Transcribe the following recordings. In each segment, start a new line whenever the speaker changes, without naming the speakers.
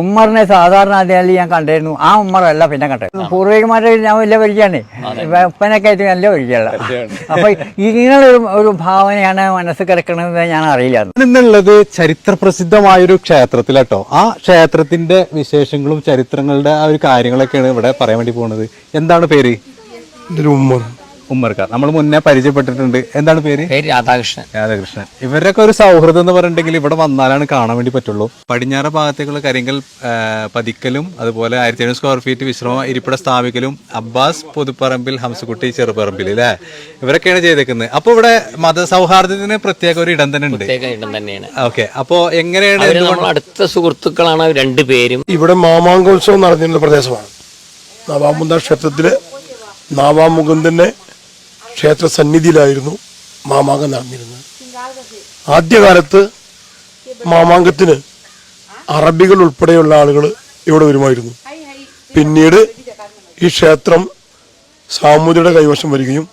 ഉമ്മറിനെ സാധാരണ അതിനാലും ഞാൻ കണ്ടിരുന്നു. ആ ഉമ്മറല്ല പിന്നെ കണ്ടത് പൂർവികമായിട്ട് ഞാൻ വലിയ പരിചയമാണ്. ഉപ്പനൊക്കെ ആയിട്ട് നല്ല പരിചയമുള്ള. അപ്പൊ ഇങ്ങനെ ഒരു ഭാവനയാണ് മനസ്സ് കിടക്കണത് ഞാൻ അറിയില്ല
എന്നുള്ളത് ചരിത്ര പ്രസിദ്ധമായൊരു ക്ഷേത്രത്തിലട്ടോ. ആ ക്ഷേത്രത്തിന്റെ വിശേഷങ്ങളും ചരിത്രങ്ങളുടെ ആ ഒരു കാര്യങ്ങളൊക്കെയാണ് ഇവിടെ പറയാൻ വേണ്ടി പോകുന്നത്. എന്താണ് പേര്?
ഉമ്മർ
ഉമ്മർക്കാർ നമ്മൾ മുന്നേ പരിചയപ്പെട്ടിട്ടുണ്ട്. എന്താണ് പേര്?
പേര് രാധാകൃഷ്ണൻ.
രാധാകൃഷ്ണൻ. ഇവരൊക്കെ ഒരു സൗഹൃദം എന്ന് പറഞ്ഞിട്ടുണ്ടെങ്കിൽ ഇവിടെ വന്നാലാണ് കാണാൻ വേണ്ടി പറ്റുള്ളൂ. പടിഞ്ഞാറ് ഭാഗത്തേക്കുള്ള കരിങ്കൽ പതിക്കലും അതുപോലെ ആയിരത്തി എഴുന്നൂറ് സ്ക്വയർ ഫീറ്റ് വിശ്രമ ഇരിപ്പിട സ്ഥാപിക്കലും അബ്ബാസ് പുതുപ്പറമ്പിൽ ഹംസക്കുട്ടി ചെറുപറമ്പിൽ അല്ലേ ഇവരൊക്കെയാണ് ചെയ്തേക്കുന്നത്. അപ്പൊ ഇവിടെ മത മതസൗഹാർദ്ദത്തിന് പ്രത്യേക ഒരു ഇടം തന്നെ ഉണ്ട്.
പ്രത്യേക ഇടം തന്നെയാണ്.
ഓക്കെ. അപ്പോ എങ്ങനെയാണ്
അടുത്ത സുഹൃത്തുക്കളാണ് രണ്ടുപേരും
ഇവിടെ മാമാങ്കോത്സവം നടന്നിരുന്ന പ്രദേശമാണ്. നവാമുന്ദ ക്ഷേത്രത്തിലെ നാവാമുകുന്ദന്റെ ക്ഷേത്ര സന്നിധിയിലായിരുന്നു മാമാങ്കം നടന്നിരുന്നത്. ആദ്യകാലത്ത് മാമാങ്കത്തിന് അറബികൾ ഉൾപ്പെടെയുള്ള ആളുകൾ ഇവിടെ വരുമായിരുന്നു. പിന്നീട് ഈ ക്ഷേത്രം സാമൂതിരിയുടെ കൈവശം വരികയും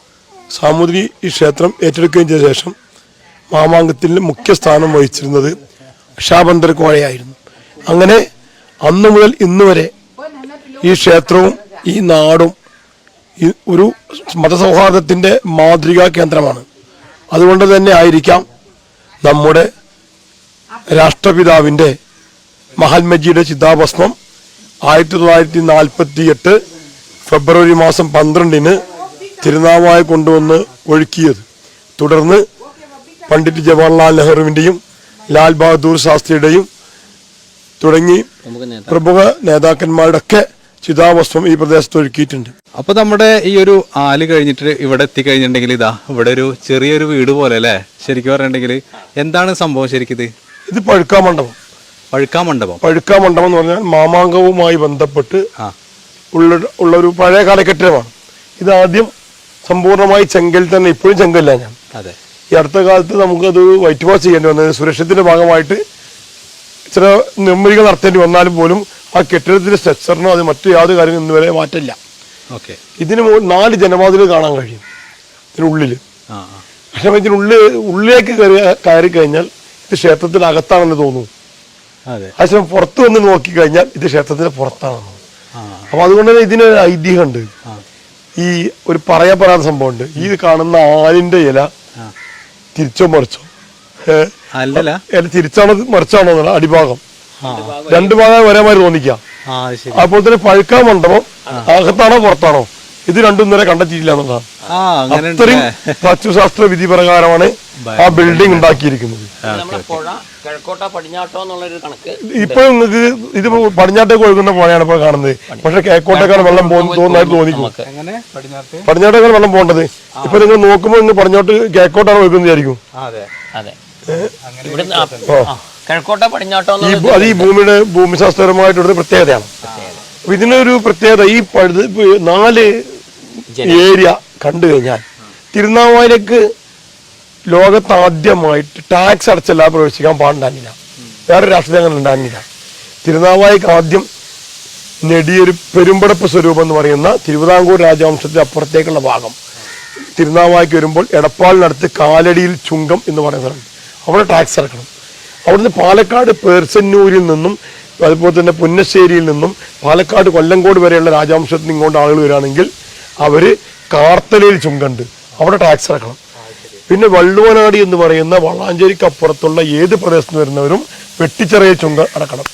സാമൂതിരി ഈ ക്ഷേത്രം ഏറ്റെടുക്കുകയും ചെയ്ത ശേഷം മാമാങ്കത്തിൽ മുഖ്യ സ്ഥാനം വഹിച്ചിരുന്നത് ഷാബന്തർ കോഴയായിരുന്നു അങ്ങനെ അന്നു മുതൽ ഇന്നുവരെ ഈ ക്ഷേത്രവും ഈ നാടും ഒരു മതസൗഹാർദ്ദത്തിന്റെ മാതൃകാ കേന്ദ്രമാണ്. അതുകൊണ്ട് തന്നെ ആയിരിക്കാം നമ്മുടെ രാഷ്ട്രപിതാവിന്റെ മഹാത്മജിയുടെ ചിതാഭസ്മം ആയിരത്തി തൊള്ളായിരത്തി നാൽപ്പത്തി എട്ട് ഫെബ്രുവരി മാസം പന്ത്രണ്ടിന് തിരുനാവായ കൊണ്ടുവന്ന് ഒഴുക്കിയത്. തുടർന്ന് പണ്ഡിറ്റ് ജവഹർലാൽ നെഹ്റുവിന്റെയും ലാൽ ബഹദൂർ ശാസ്ത്രിയുടെയും തുടങ്ങി പ്രമുഖ നേതാക്കന്മാരുടെ ഒക്കെ ചിതാഭസ്മം ഈ പ്രദേശത്ത് ഒരുക്കിയിട്ടുണ്ട്.
അപ്പൊ നമ്മുടെ ഈ ഒരു ആൽ കഴിഞ്ഞിട്ട് ഇവിടെ എത്തിക്കഴിഞ്ഞിട്ടുണ്ടെങ്കിൽ ഇതാ ഇവിടെ ഒരു ചെറിയൊരു വീട് പോലെ അല്ലേ? ശരിക്കും പറഞ്ഞിട്ടുണ്ടെങ്കിൽ എന്താണ് സംഭവം ശരിക്കും ഇത്
പഴുക്കാ മണ്ഡപം.
പഴുക്കാ മണ്ഡപം.
പഴുക്കാ മണ്ഡപം എന്ന് പറഞ്ഞാൽ മാമാങ്കവുമായി ബന്ധപ്പെട്ട് ഉള്ള ഉള്ള ഒരു പഴയ കാലഘട്ടമാണ്. ഇത് ആദ്യം സമ്പൂർണമായി ചെങ്കൽ തന്നെ ഇപ്പോഴും ചെങ്കല്ല ഞാൻ.
അതെ.
ഈ അടുത്ത കാലത്ത് നമുക്കത് വൈറ്റ് വാഷ് ചെയ്യേണ്ടി വന്നത് സുരക്ഷത്തിന്റെ ഭാഗമായിട്ട് ചില നിർമ്മിതികൾ നടത്തേണ്ടി വന്നാലും പോലും ആ കെട്ടിടത്തിന്റെ സ്ട്രക്ചറിനോ അത് മറ്റു യാതൊരു കാര്യങ്ങളും ഇന്ന് വരെ മാറ്റില്ല
ഓക്കെ.
ഇതിന് നാല് ജനവാതിൽ കാണാൻ കഴിയും. ഇതിനുള്ളിൽ
ആ.
പക്ഷെ ഇതിനുള്ളിൽ ഉള്ളിലേക്ക് കയറി കഴിഞ്ഞാൽ ഇത് ക്ഷേത്രത്തിനകത്താണെന്ന് തോന്നുന്നു.
അതെ.
പുറത്തു വന്ന് നോക്കി കഴിഞ്ഞാൽ ഇത് ക്ഷേത്രത്തിന്റെ പുറത്താണെന്ന് അപ്പൊ അതുകൊണ്ട് തന്നെ ഇതിന് ഒരു ഐതിഹ്യമുണ്ട് ഈ ഒരു പറയാ പറയാത്ത സംഭവമുണ്ട്. ഈ കാണുന്ന ആലിന്റെ ഇല തിരിച്ചോ മറിച്ചോ? തിരിച്ചാണോ മറിച്ചാണോ അടിഭാഗം. രണ്ട് ഭാഗം ഒരേ മാതിരി തോന്നിക്കാം.
ആ ശരി.
അപ്പോൾ തന്നെ പഴുക്കാൻ മണ്ഡപം അകത്താണോ പുറത്താണോ? ഇത് രണ്ടും നേരെ കണ്ടെത്തിയില്ല എന്നുള്ളതാണ്
ആ അങ്ങനെ
അത്രയും തച്ചുശാസ്ത്ര വിധി പ്രകാരമാണ് ആ ബിൽഡിംഗ് ഉണ്ടാക്കിയിരിക്കുന്നത്. ഇപ്പൊ നിങ്ങൾക്ക് ഇത് പടിഞ്ഞാട്ടേക്ക് ഒഴുകുന്ന പുഴയാണ് ഇപ്പോൾ കാണുന്നത്. പക്ഷെ കിഴക്കോട്ടേക്കാണ് വെള്ളം തോന്നുന്നതായിട്ട് തോന്നിക്കും? പടിഞ്ഞാട്ടേക്കാണ് വെള്ളം പോകേണ്ടത്. ഇപ്പൊ നിങ്ങൾ നോക്കുമ്പോൾ ഇന്ന് പടിഞ്ഞോട്ട് കിഴക്കോട്ടാണ് ഒഴുകുന്നതായിരിക്കും
അതെ.
അതെ. ഇവിടെ കിഴക്കോട്ട പടിഞ്ഞാട്ടോ
ഈ ഭൂ- അത് ഈ ഭൂമിയുടെ ഭൂമിശാസ്ത്രപരമായിട്ടുള്ള പ്രത്യേകതയാണ്. അപ്പൊ ഇതിനൊരു പ്രത്യേകത ഈ പഴുത് നാല് ഏരിയ കണ്ടു കഴിഞ്ഞാൽ തിരുനാവായിലേക്ക് ലോകത്ത് ആദ്യമായിട്ട് ടാക്സ് അടച്ചല്ല പ്രവേശിക്കാൻ പാടുണ്ടാകില്ല വേറെ രാഷ്ട്രീയം അങ്ങനെ ഉണ്ടാകില്ല തിരുനാവായിക്ക് ആദ്യം നെടിയൊരു പെരുമ്പടപ്പ് സ്വരൂപം എന്ന് പറയുന്ന തിരുവിതാംകൂർ രാജവംശത്തിന്റെ അപ്പുറത്തേക്കുള്ള ഭാഗം. തിരുനാവായിക്ക് വരുമ്പോൾ എടപ്പാളിനടുത്ത് കാലടിയിൽ ചുങ്കം എന്ന് പറയുന്ന സ്ഥലം അവിടെ ടാക്സ് അടക്കണം. അവിടുന്ന് പാലക്കാട് പേർസന്നൂരിൽ നിന്നും അതുപോലെ തന്നെ പുന്നശ്ശേരിയിൽ നിന്നും പാലക്കാട് കൊല്ലങ്കോട് വരെയുള്ള രാജവംശത്തിൽ ഇങ്ങോട്ട് ആളുകൾ വരികയാണെങ്കിൽ അവർ കാർത്തലയിൽ ചുങ്കണ്ട്. അവിടെ ടാക്സ് അടക്കണം. പിന്നെ വള്ളുവനാടി എന്ന് പറയുന്ന വളാഞ്ചേരിക്ക് അപ്പുറത്തുള്ള ഏത് പ്രദേശത്ത് നിന്ന് വരുന്നവരും വെട്ടിച്ചെറിയ ചുങ്ക അടക്കണം.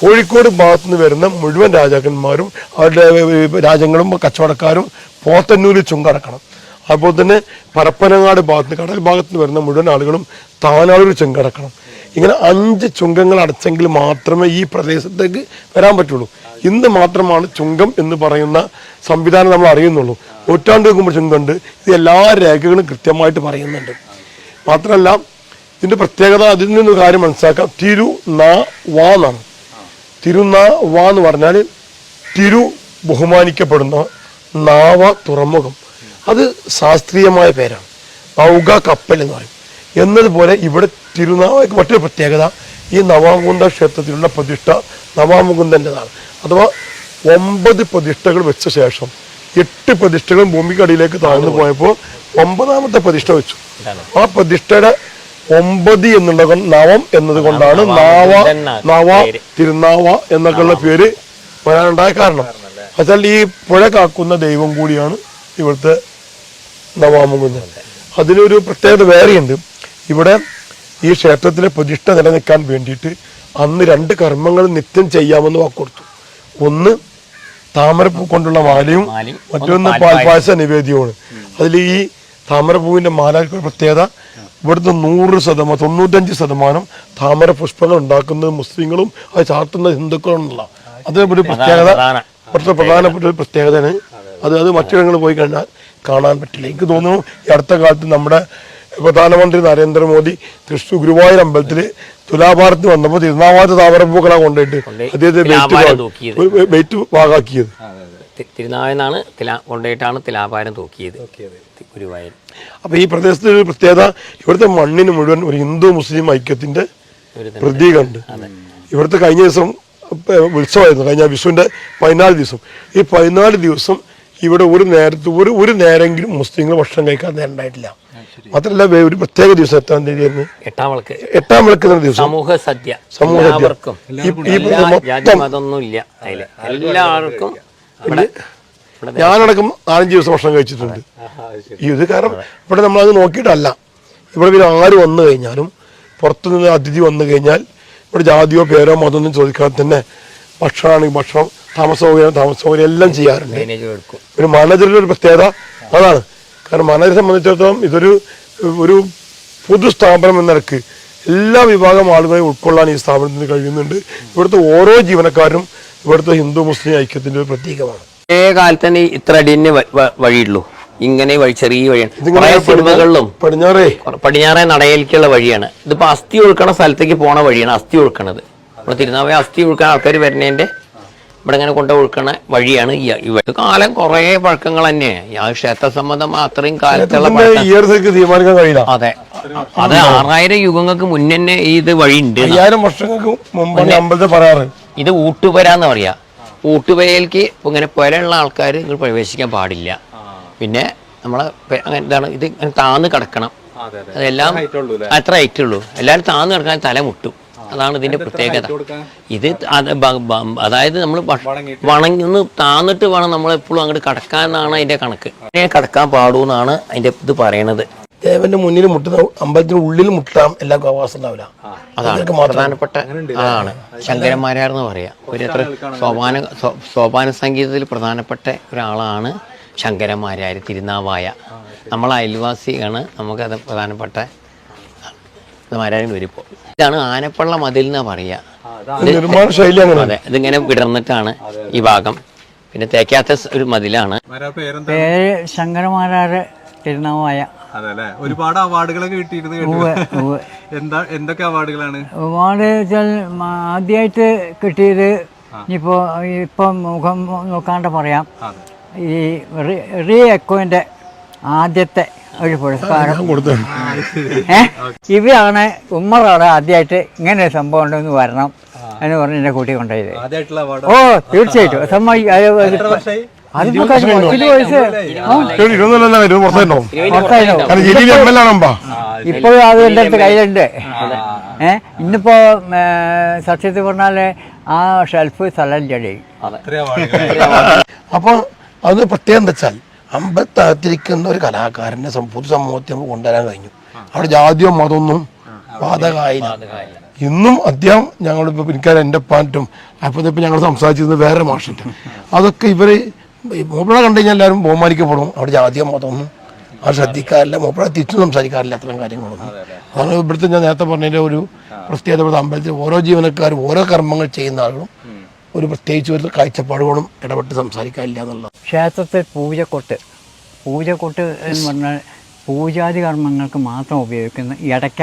കോഴിക്കോട് ഭാഗത്തു നിന്ന് വരുന്ന മുഴുവൻ രാജാക്കന്മാരും അവരുടെ രാജ്യങ്ങളും കച്ചവടക്കാരും പോത്തന്നൂരിൽ ചുങ്ക അടക്കണം. അതുപോലെ തന്നെ പരപ്പനങ്ങാട് ഭാഗത്ത് കടൽ ഭാഗത്ത് നിന്ന് വരുന്ന മുഴുവൻ ആളുകളും താനാളൂർ ചുങ്കടക്കണം ഇങ്ങനെ അഞ്ച് ചുങ്കങ്ങൾ അടച്ചെങ്കിൽ മാത്രമേ ഈ പ്രദേശത്തേക്ക് വരാൻ പറ്റുള്ളൂ. ഇന്ന് മാത്രമാണ് ചുങ്കം എന്ന് പറയുന്ന സംവിധാനം നമ്മൾ അറിയുന്നുള്ളൂ. നൂറ്റാണ്ട് വെക്കുമ്പോൾ ചുങ്കമുണ്ട് ഇത് എല്ലാ രേഖകളും കൃത്യമായിട്ട് പറയുന്നുണ്ട്. മാത്രമല്ല ഇതിന്റെ പ്രത്യേകത അതിൽ നിന്ന് ഒരു കാര്യം മനസ്സിലാക്കാം. തിരു ന വാ എന്നാണ്. ന വാ എന്ന് പറഞ്ഞാൽ തിരു ബഹുമാനിക്കപ്പെടുന്ന നാവ തുറമുഖം. അത് ശാസ്ത്രീയമായ പേരാണ്. നൗക കപ്പൽ എന്ന് പറയും. എന്നതുപോലെ ഇവിടെ തിരുനാവായ്ക്ക് മറ്റൊരു പ്രത്യേകത ഈ നവാമുകുന്ദ ക്ഷേത്രത്തിലുള്ള പ്രതിഷ്ഠ നവാമുകുന്ദന്റെതാണ് അഥവാ ഒമ്പത് പ്രതിഷ്ഠകൾ വെച്ച ശേഷം എട്ട് പ്രതിഷ്ഠകൾ ഭൂമിക്കടിയിലേക്ക് താഴ്ന്നു പോയപ്പോൾ ഒമ്പതാമത്തെ പ്രതിഷ്ഠ വെച്ചു. ആ പ്രതിഷ്ഠയുടെ ഒമ്പത് എന്നുള്ള നവം എന്നത് കൊണ്ടാണ് നാവ നവ തിരുനാവ എന്നൊക്കെയുള്ള പേര് വരാനുണ്ടായ കാരണം. എന്നാൽ ഈ പുഴ കാക്കുന്ന ദൈവം കൂടിയാണ് ഇവിടുത്തെ നവാമുകുന്ദൻ അതിനൊരു പ്രത്യേകത വേറെയുണ്ട്. ഇവിടെ ഈ ക്ഷേത്രത്തിലെ പ്രതിഷ്ഠ നിലനിൽക്കാൻ വേണ്ടിയിട്ട് അന്ന് രണ്ട് കർമ്മങ്ങൾ നിത്യം ചെയ്യാമെന്ന് വാക്കൊടുത്തു ഒന്ന് താമരപ്പൂ കൊണ്ടുള്ള മാലയും മറ്റൊന്ന് പാൽപായസ നിവേദ്യവുമാണ്. അതിൽ ഈ താമരപ്പൂവിന്റെ മാലയ്ക്ക് ഒരു പ്രത്യേകത ഇവിടുത്തെ നൂറ് ശതമാനം തൊണ്ണൂറ്റഞ്ച് ശതമാനം താമര പുഷ്പങ്ങൾ ഉണ്ടാക്കുന്നത് മുസ്ലിങ്ങളും അത് ചാർത്തുന്ന ഹിന്ദുക്കളുമുള്ള അത് ഒരു പ്രത്യേകത.
ഇവിടുത്തെ
കുറച്ച് പ്രധാനപ്പെട്ട ഒരു പ്രത്യേകതയാണ്. അത് അത് മറ്റിടങ്ങളിൽ പോയി കഴിഞ്ഞാൽ കാണാൻ പറ്റില്ല. എനിക്ക് തോന്നുന്നു ഈ അടുത്ത കാലത്ത് നമ്മുടെ പ്രധാനമന്ത്രി നരേന്ദ്രമോദി തൃശ്ശൂർ ഗുരുവായൂർ അമ്പലത്തിൽ തുലാഭാരത്തിന് വന്നപ്പോൾ തിരുനാവാത്ത താമരപ്പൂക്കളെ കൊണ്ടുപോയിട്ട് അദ്ദേഹത്തെ. വെയിറ്റ്
കൊണ്ടുപോയിട്ടാണ് തിലാഭാരം തൂക്കിയത് ഗുരുവായൂർ.
അപ്പൊ ഈ പ്രദേശത്തിന് ഒരു പ്രത്യേകത ഇവിടുത്തെ മണ്ണിന് മുഴുവൻ ഒരു ഹിന്ദു മുസ്ലിം ഐക്യത്തിന്റെ പ്രതീകമുണ്ട്. ഇവിടുത്തെ കഴിഞ്ഞ ദിവസം ഉത്സവമായിരുന്നു. കഴിഞ്ഞ വിഷുവിന്റെ പതിനാല് ദിവസം. ഈ പതിനാല് ദിവസം ഇവിടെ ഒരു നേരത്ത് ഒരു ഒരു നേരെങ്കിലും മുസ്ലിങ്ങൾ ഭക്ഷണം കഴിക്കാൻ നേരം ഉണ്ടായിട്ടില്ല മാത്രമല്ല ഒരു പ്രത്യേക ദിവസം എട്ടാം തീയതി ആയിരുന്നു?
എട്ടാം വിളക്ക്.
എട്ടാം വിളക്കുന്ന ദിവസം.
സമൂഹ സദ്യ.
സമൂഹ സദ്യ.
ഇല്ല എല്ലാവർക്കും
ഞാനടക്കം നാലഞ്ച് ദിവസം ഭക്ഷണം കഴിച്ചിട്ടുണ്ട്. ഈ ഇത് കാരണം ഇവിടെ നമ്മളത് നോക്കിയിട്ടല്ല. ഇവിടെ പിന്നെ ആര് വന്നു കഴിഞ്ഞാലും പുറത്തുനിന്ന് അതിഥി വന്നു കഴിഞ്ഞാൽ ഇവിടെ ജാതിയോ പേരോ മതമൊന്നും ചോദിക്കാതെ തന്നെ ഭക്ഷണമാണെങ്കിൽ ഭക്ഷണം താമസ സൗകര്യം താമസ സൗകര്യം എല്ലാം ചെയ്യാറുണ്ട്. ഒരു മാനേജറിന്റെ ഒരു പ്രത്യേകത അതാണ്. കാരണം മാനേജറെ സംബന്ധിച്ചിടത്തോളം ഇതൊരു ഒരു പൊതു സ്ഥാപനം എന്ന നിലയ്ക്ക് എല്ലാ വിഭാഗം ആളുകളെ ഉൾക്കൊള്ളാൻ ഈ സ്ഥാപനത്തിന് കഴിയുന്നുണ്ട്. ഇവിടുത്തെ ഓരോ ജീവനക്കാരും ഇവിടുത്തെ ഹിന്ദു മുസ്ലിം ഐക്യത്തിന്റെ ഒരു പ്രതീകമാണ്.
ഏ കാലത്ത് തന്നെ ഇത്ര വ- വഴിയുള്ളൂ. ഇങ്ങനെ വഴി ചെറിയ വഴിയാണ്. സിനിമകളിലും
പടിഞ്ഞാറേ.
പടിഞ്ഞാറേ നടയിലേക്കുള്ള വഴിയാണ്. ഇതിപ്പോ അസ്ഥി ഒഴുക്കണ സ്ഥലത്തേക്ക് പോണ വഴിയാണ് അസ്ഥി ഒഴുക്കണത്. നമ്മുടെ തിരുനാവായ അസ്ഥി ഒഴുക്കാൻ ആൾക്കാർ വരുന്നതിന്റെ ഇവിടെ ഇങ്ങനെ കൊണ്ട് ഒഴുക്കണ വഴിയാണ് ഈ ഇവ കാലം കുറേ പഴക്കങ്ങൾ തന്നെ. ആ ക്ഷേത്ര സംബന്ധം അത്രയും കാലത്തുള്ള
തീരുമാനിക്കാൻ കഴിയില്ല.
അതെ. അത് ആറായിരം യുഗങ്ങൾക്ക് മുന്നേ ഈ ഇത് വഴിയുണ്ട്
അയ്യായിരം വർഷങ്ങൾക്ക് മുമ്പ് ഈ അമ്പലത്തെ പറയാറ്.
ഇത് ഊട്ടുപരാന്ന് പറയാ. ഊട്ടുപരയിലേക്ക് ഇങ്ങനെ പുരയുള്ള ആൾക്കാർ നിങ്ങൾ പ്രവേശിക്കാൻ പാടില്ല. പിന്നെ നമ്മളെ എന്താണ് അങ്ങനെ ഇതാണ്. ഇത് ഇങ്ങനെ താന്ന് കിടക്കണം. അതെല്ലാം അത്ര ഹൈറ്റ് ഉള്ളൂ എല്ലാവരും താന്ന് കിടക്കാൻ തല മുട്ടും. അതാണ് ഇതിന്റെ പ്രത്യേകത. ഇത് അത് അതായത് നമ്മൾ വണങ്ങി താന്നിട്ട് വേണം നമ്മൾ എപ്പോഴും അങ്ങോട്ട് കടക്കാൻ എന്നാണ് അതിന്റെ കണക്ക്. കടക്കാൻ പാടൂ എന്നാണ് അതിന്റെ ഇത് പറയണത്.
ദേവന്റെ മുന്നിൽ മുട്ടുന്ന അമ്പലത്തിന് ഉള്ളിൽ മുട്ടാം എല്ലാ അവകാശം ഉണ്ടാവില്ല.
അതാണ്. പ്രധാനപ്പെട്ട അതാണ്. ശങ്കരന്മാരാർന്ന് പറയാം. ഒരു എത്ര സോപാന സോപാന സംഗീതത്തിൽ പ്രധാനപ്പെട്ട ഒരാളാണ് ശങ്കരന്മാരാർ തിരുനാവായ. നമ്മളെ അയൽവാസിയാണ്. നമുക്കത് പ്രധാനപ്പെട്ട മാരാരും ഇപ്പോൾ. ഇതാണ് ആനപ്പള്ള മതിൽ എന്നാ പറയാ.
നിർമ്മാണ ശൈലി അങ്ങനെ
അതെ ഇതിങ്ങനെ വിടർന്നിട്ടാണ് ഈ ഭാഗം. പിന്നെ തേക്കാത്ത ഒരു മതിലാണ്.
പേര് ശങ്കരമാരാറ് തിരുനാവായ
അതെ അല്ലെ ഒരുപാട് അവാർഡുകളൊക്കെ കിട്ടിയിരുന്നു കേട്ടു. എന്താ എന്തൊക്കെ അവാർഡുകളാണ്?
അവാർഡ് വെച്ചാൽ ആദ്യമായിട്ട് കിട്ടിയത് ഇപ്പോ ഇപ്പം മുഖം നോക്കാണ്ട് പറയാം. ഈ റീ എക്കോന്റെ ആദ്യത്തെ ഒരു ഉമ്മറോട് ആദ്യമായിട്ട് ഇങ്ങനെ ഒരു സംഭവം ഉണ്ടെന്ന് വരണം എന്ന് പറഞ്ഞ് എന്നെ കൂട്ടി കൊണ്ടുപോയത്. ഓ തീർച്ചയായിട്ടും. ഇപ്പോഴും അത് എന്റെ അടുത്ത് കയ്യിലുണ്ട്. ഏ ഇന്നിപ്പോ സത്യത്തിൽ പറഞ്ഞാൽ ആ ഷെൽഫ് സ്ഥലം ചെടി
അപ്പൊ അത് പ്രത്യേകം വെച്ചാൽ അമ്പലത്തകത്തിരിക്കുന്ന ഒരു കലാകാരനെ പൊതു പൊതുസമൂഹത്തെ നമുക്ക് കൊണ്ടുവരാൻ കഴിഞ്ഞു. അവിടെ ജാതിയോ മതമൊന്നും ബാധകമായില്ല. ഇന്നും അദ്ദേഹം ഞങ്ങളിപ്പോൾ പിൻകാലം എന്റെ പാറ്റും അപ്പോഴത്തെ ഇപ്പൊ ഞങ്ങൾ സംസാരിച്ചിരുന്നത് വേറെ മാഷിട്ട് അതൊക്കെ ഇവർ മൂപ്പഴ കണ്ടു കഴിഞ്ഞാൽ എല്ലാവരും ബഹുമാനിക്കപ്പെടും. അവിടെ ജാതിയോ മതമൊന്നും അവർ ശ്രദ്ധിക്കാറില്ല. മൂപ്പഴ തിരിച്ചു സംസാരിക്കാറില്ല അത്തരം കാര്യങ്ങളൊന്നും. അതാണ് ഇവിടുത്തെ ഞാൻ നേരത്തെ പറഞ്ഞതിന്റെ ഒരു പ്രത്യേകത. അമ്പലത്തിൽ ഓരോ ജീവനക്കാരും ഓരോ കർമ്മങ്ങൾ ചെയ്യുന്ന ആളുകളും ഒരു പ്രത്യേകിച്ച് ഒരു കാഴ്ചപ്പാടുകളും ഇടപെട്ട് സംസാരിക്കാനില്ല എന്നുള്ളത്.
ക്ഷേത്രത്തിൽ പൂജക്കൊട്ട്. പൂജക്കൊട്ട് എന്ന് പറഞ്ഞാൽ പൂജാതി കർമ്മങ്ങൾക്ക് മാത്രം ഉപയോഗിക്കുന്ന ഇടയ്ക്ക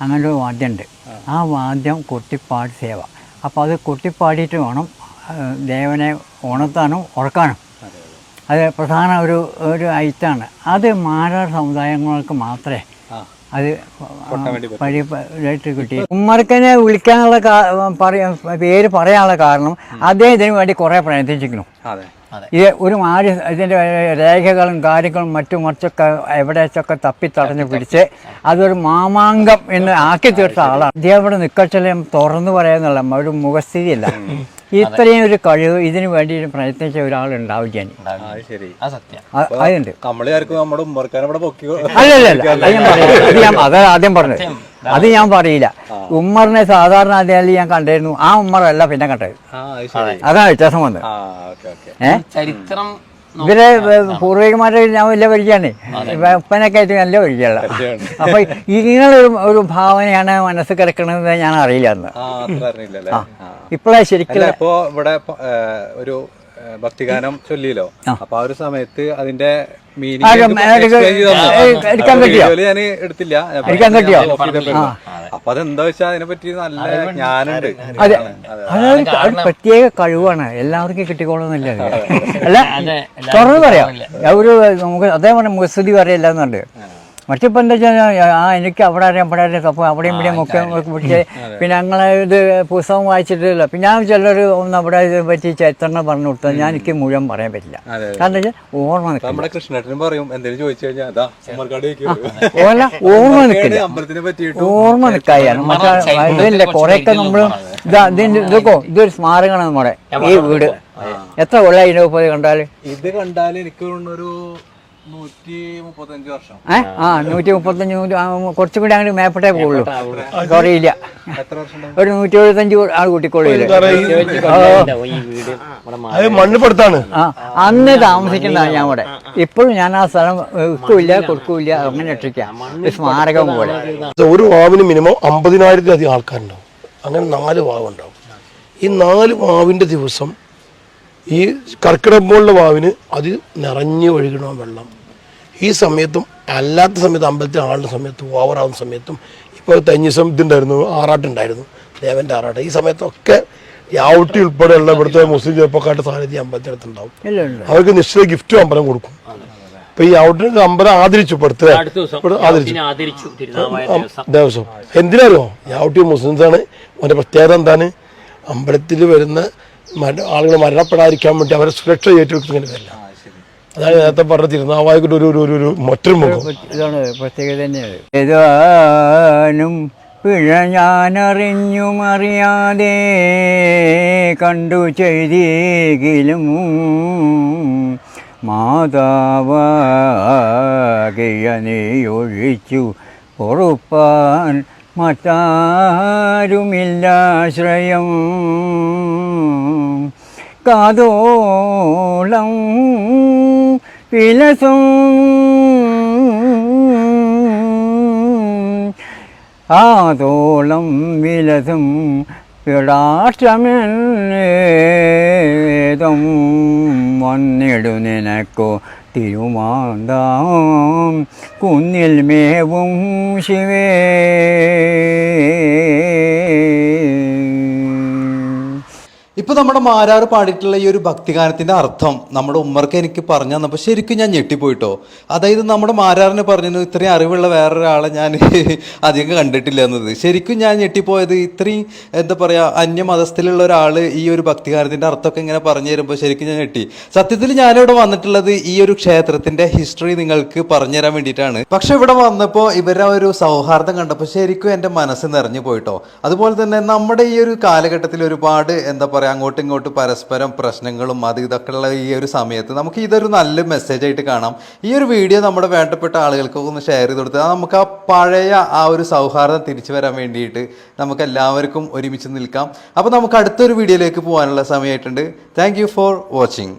അങ്ങനെ ഒരു വാദ്യമുണ്ട് ആ. വാദ്യം കൊട്ടിപ്പാടി സേവ. അപ്പോൾ അത് കൊട്ടിപ്പാടിയിട്ട് വേണം ദേവനെ ഉണർത്താനും ഉറക്കാനും. അത് പ്രധാന ഒരു ഒരു ഐറ്റാണ്. അത് മാരാർ സമുദായങ്ങൾക്ക് മാത്രമേ അത് വഴിയായിട്ട് കിട്ടി. ഉമ്മർക്കനെ വിളിക്കാനുള്ള പറയാ പേര് പറയാനുള്ള കാരണം അദ്ദേഹം ഇതിനു വേണ്ടി കുറേ പ്രയത്നിച്ചിരിക്കുന്നു.
അതെ.
ഇത് ഒരു മാറി ഇതിന്റെ രേഖകളും കാര്യങ്ങളും മറ്റു മറിച്ചൊക്കെ എവിടെയൊക്കെ തപ്പി തടഞ്ഞു പിടിച്ച് അതൊരു മാമാങ്കം എന്ന് ആക്കി തീർത്ത ആളാണ്. അദ്ദേഹം ഇവിടെ നിക്കച്ചലം തുറന്നു പറയാന്നുള്ള ഒരു മുഖസ്ഥിതിയല്ല. ഇത്രയും ഒരു കഴിവ് ഇതിനു വേണ്ടി പ്രയത്നിച്ച ഒരാളുണ്ടാവില്ല ഇനി.
ശരി.
ആ സത്യം.
അ- അതുണ്ട്. അല്ലല്ല അത് ഞാൻ പറയില്ല ഞാൻ അത് ആദ്യം പറഞ്ഞത്. അത് ഞാൻ പറയില്ല. ഉമ്മറിനെ സാധാരണ ആദ്യം ഞാൻ കണ്ടിരുന്നു. ആ ഉമ്മറല്ല പിന്നെ കണ്ടത്.
ആ ശരി.
അതാണ് വ്യത്യാസം വന്നത്.
ആ ഓക്കെ ഓക്കെ.
ഏ?
ചരിത്രം
ഇവരെ പൂർവികന്മാരെ ഞാൻ വലിയ പരിചയമാണ്. ഉപ്പനൊക്കെ ആയിട്ട് നല്ല പരിചയമുള്ള. അപ്പൊ ഇങ്ങനെ ഒരു ഭാവനയാണ് മനസ്സ് കിടക്കണതെന്ന് ഞാൻ അറിയില്ല അന്ന്.
ആ അത്ര അറിഞ്ഞില്ലല്ലേ ആ.
ഇപ്പോഴാ ശരിക്കും
ഇപ്പോ ഇവിടെ ഒരു ഭക്തിഗാനം ചൊല്ലിയല്ലോ. അപ്പൊ ആ ഒരു സമയത്ത് അതിന്റെ? ഞാൻ എടുത്തില്ല. അപ്പൊ അതെന്താ വെച്ചാൽ അതിനെ പറ്റി നല്ല ജ്ഞാനുണ്ട്
അതെ അതൊരു ഒരു പ്രത്യേക കഴിവാണ്. എല്ലാവർക്കും കിട്ടിക്കോളന്നില്ല അല്ല തുറന്നു പറയാം. ഒരു നമുക്ക് അതേപോലെ മുസ്തുതി പറയില്ലെന്നുണ്ട് മറ്റിപ്പോ എന്താ വെച്ചാൽ ആ എനിക്ക് അവിടെ അറിയാം ഇവിടെ അറിയാം അപ്പോൾ അവിടെയും ഇവിടെയും ഒക്കെ പിടിച്ച് പിന്നെ ഞങ്ങളെ ഇത് പുസ്തകം വായിച്ചിട്ടില്ല. പിന്നെ ഞാൻ ചിലർ ഒന്ന് അവിടെ ഇത് പറ്റി ചരിത്രം പറഞ്ഞു കൊടുത്താൽ ഞാൻ എനിക്ക് മുഴുവൻ പറയാൻ പറ്റില്ല. കാരണം വെച്ചാൽ ഓർമ്മ
നമ്മുടെ കൃഷ്ണേട്ടനും പറയും എന്തെങ്കിലും ചോദിച്ചു കഴിഞ്ഞാൽ
ഓർമ്മ നിൽക്കില്ല.
പറ്റിയിട്ട്
ഓർമ്മ നിൽക്കായാണ് മറ്റേ ഇതില്ല കുറെയൊക്കെ നമ്മൾ ഇതാ ഇതിന്റെ ഇതൊക്കെ ഇതൊരു സ്മാരകമാണ് നമ്മുടെ ഈ വീട്. എത്ര കൊല്ലം പോയി കണ്ടാൽ
ഇത് കണ്ടാൽ എനിക്ക് ഒരു
ഏ? ആ നൂറ്റി മുപ്പത്തഞ്ച് നൂറ്റി കുറച്ചും കൂടി അങ്ങോട്ട് മേപ്പെട്ടേ പോകുള്ളൂ കുറയില്ല.
എത്ര വർഷം ഉണ്ടാവും?
ഒരു നൂറ്റി എഴുപത്തഞ്ച് ആൾ കൂട്ടിക്കൊള്ളില്ല
മണ്ണിപ്പടുത്താണ്
ആ. അന്ന് താമസിക്കുന്നതാണ് ഞാൻ അവിടെ. ഇപ്പോഴും ഞാൻ ആ സ്ഥലം വിൽക്കൂല കൊടുക്കൂല അങ്ങനെ രക്ഷിക്കാം സ്മാരകം പോലെ.
ഒരു വാവിന് മിനിമം അമ്പതിനായിരത്തിലധികം ആൾക്കാരുണ്ടാവും. അങ്ങനെ നാല് വാവുണ്ടാവും. ഈ നാല് വാവിന്റെ ദിവസം ഈ കർക്കിടക പോലുള്ള വാവിന് അത് നിറഞ്ഞു ഒഴുകണ വെള്ളം. ഈ സമയത്തും അല്ലാത്ത സമയത്ത് അമ്പലത്തിൽ ആളുടെ സമയത്തും ഓവറാവുന്ന സമയത്തും ഇപ്പോൾ തഞ്ഞിസം ഇതുണ്ടായിരുന്നു ആറാട്ടുണ്ടായിരുന്നു ദേവന്റെ ആറാട്ട്. ഈ സമയത്തൊക്കെ യാവട്ടി ഉൾപ്പെടെയുള്ള ഇവിടുത്തെ മുസ്ലിം ചെറുപ്പക്കാരുടെ സാന്നിധ്യം അമ്പലത്തിനടുത്തുണ്ടാവും അവർക്ക് നിശ്ചിത ഗിഫ്റ്റും അമ്പലം കൊടുക്കും. ഇപ്പൊ ഈ ഔട്ടിന് അമ്പലം ആദരിച്ചു ഇപ്പൊ ആദരിച്ചു. ദേവസ്വം. എന്തിനാലോ യാവട്ടി മുസ്ലിംസ് ആണ് അവന്റെ പ്രത്യേകത എന്താണ്? അമ്പലത്തിൽ വരുന്ന ആളുകൾ മരണപ്പെടാതിരിക്കാൻ വേണ്ടി അവരെ സുരക്ഷ ഏറ്റെടുക്കുന്നതിന് വരില്ല. അതാണ് നേരത്തെ പറഞ്ഞ തിരുനാവായിക്കൂടെ ഒരു ഒരു ഒരു മറ്റൊരു മുഖം.
ഇതാണ് പ്രത്യേകത തന്നെയാണ്. ഏതാനും പിഴ ഞാനറിഞ്ഞും അറിയാതെ കണ്ടു ചെയ്തെങ്കിലും മാതാവാകിയ നീ ഒഴിച്ചു പൊറുപ്പാൻ മറ്റാരുമില്ലാശ്രയം കാതോളം വിലസും. ആതോളം വിലസും പിടാഷ്ടമേതം വന്നിടു നിനക്കോ തിരുമാന്താം. കുന്നിൽ മേവും ശിവേ.
ഇപ്പൊ നമ്മുടെ മാരാർ പാടിയിട്ടുള്ള ഈ ഒരു ഭക്തിഗാനത്തിന്റെ അർത്ഥം നമ്മുടെ ഉമ്മർക്ക് എനിക്ക് പറഞ്ഞു തന്നപ്പോൾ ശരിക്കും ഞാൻ ഞെട്ടിപ്പോയിട്ടോ. അതായത് നമ്മുടെ മാരാറിനെ പറഞ്ഞു ഇത്രയും അറിവുള്ള വേറൊരാളെ ഞാൻ അധികം കണ്ടിട്ടില്ല എന്നത്. ശരിക്കും ഞാൻ ഞെട്ടിപ്പോയത് ഇത്രയും എന്താ പറയാ അന്യമതസ്ഥിലുള്ള ഒരാൾ ഈ ഒരു ഭക്തിഗാനത്തിന്റെ അർത്ഥമൊക്കെ ഇങ്ങനെ പറഞ്ഞു തരുമ്പോൾ ശരിക്കും ഞാൻ ഞെട്ടി. സത്യത്തിൽ ഞാനിവിടെ വന്നിട്ടുള്ളത് ഈ ഒരു ക്ഷേത്രത്തിന്റെ ഹിസ്റ്ററി നിങ്ങൾക്ക് പറഞ്ഞു തരാൻ വേണ്ടിയിട്ടാണ്. പക്ഷെ ഇവിടെ വന്നപ്പോൾ ഇവരെ ഒരു സൗഹാർദ്ദം കണ്ടപ്പോൾ ശരിക്കും എന്റെ മനസ്സ് നിറഞ്ഞു പോയിട്ടോ. അതുപോലെ തന്നെ നമ്മുടെ ഈ ഒരു കാലഘട്ടത്തിൽ ഒരുപാട് എന്താ പറയുക അങ്ങോട്ടും ഇങ്ങോട്ടും പരസ്പരം പ്രശ്നങ്ങളും അത് ഇതൊക്കെ ഉള്ള ഈ ഒരു സമയത്ത് നമുക്ക് ഇതൊരു നല്ല മെസ്സേജ് ആയിട്ട് കാണാം. ഈ ഒരു വീഡിയോ നമ്മുടെ വേണ്ടപ്പെട്ട ആളുകൾക്ക് ഒന്ന് ഷെയർ ചെയ്ത് കൊടുത്താൽ നമുക്ക് ആ പഴയ ആ ഒരു സൗഹാർദ്ദം തിരിച്ചു വരാൻ വേണ്ടിയിട്ട് നമുക്ക് എല്ലാവർക്കും ഒരുമിച്ച് നിൽക്കാം. അപ്പോൾ നമുക്ക് അടുത്തൊരു വീഡിയോയിലേക്ക് പോകാനുള്ള സമയമായിട്ടുണ്ട്. Thank for watching